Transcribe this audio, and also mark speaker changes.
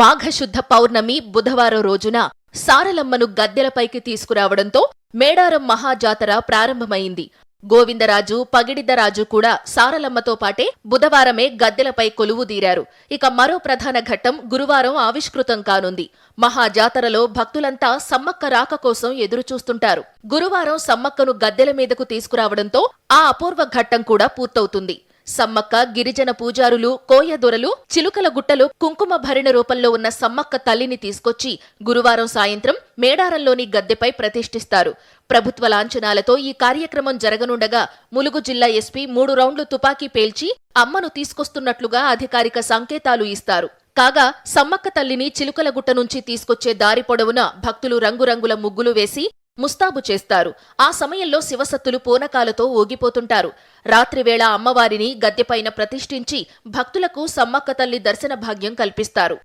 Speaker 1: మాఘశుద్ధ పౌర్ణమి బుధవారం రోజున సారలమ్మను గద్దెలపైకి తీసుకురావడంతో మేడారం మహాజాతర ప్రారంభమైంది. గోవిందరాజు పగిడిద్దరాజు కూడా సారలమ్మతో పాటే బుధవారమే గద్దెలపై కొలువుదీరారు ఇక మరో ప్రధాన ఘట్టం గురువారం ఆవిష్కృతం కానుంది. మహాజాతరలో భక్తులంతా సమ్మక్క రాక కోసం ఎదురుచూస్తుంటారు. గురువారం సమ్మక్కను గద్దెల మీదకు తీసుకురావడంతో ఆ అపూర్వ ఘట్టం కూడా పూర్తవుతుంది. సమ్మక్క గిరిజన పూజారులు కోయదొరలు చిలుకల గుట్టలో కుంకుమ భరిణ రూపంలో ఉన్న సమ్మక్క తల్లిని తీసుకొచ్చి గురువారం సాయంత్రం మేడారంలోని గద్దెపై ప్రతిష్ఠిస్తారు. ప్రభుత్వ లాంఛనాలతో ఈ కార్యక్రమం జరగనుండగా ములుగు జిల్లా ఎస్పీ మూడు రౌండ్లు తుపాకీ పేల్చి అమ్మను తీసుకొస్తున్నట్లుగా అధికారిక సంకేతాలు ఇస్తారు. కాగా సమ్మక్క తల్లిని చిలుకలగుట్ట నుంచి తీసుకొచ్చే దారి పొడవున భక్తులు రంగురంగుల ముగ్గులు వేసి ముస్తాబు చేస్తారు. ఆ సమయంలో శివసత్తులు పూనకాలతో ఊగిపోతుంటారు. రాత్రివేళ అమ్మవారిని గద్దెపైన ప్రతిష్ఠించి భక్తులకు సమ్మక్క తల్లి దర్శన భాగ్యం కల్పిస్తారు.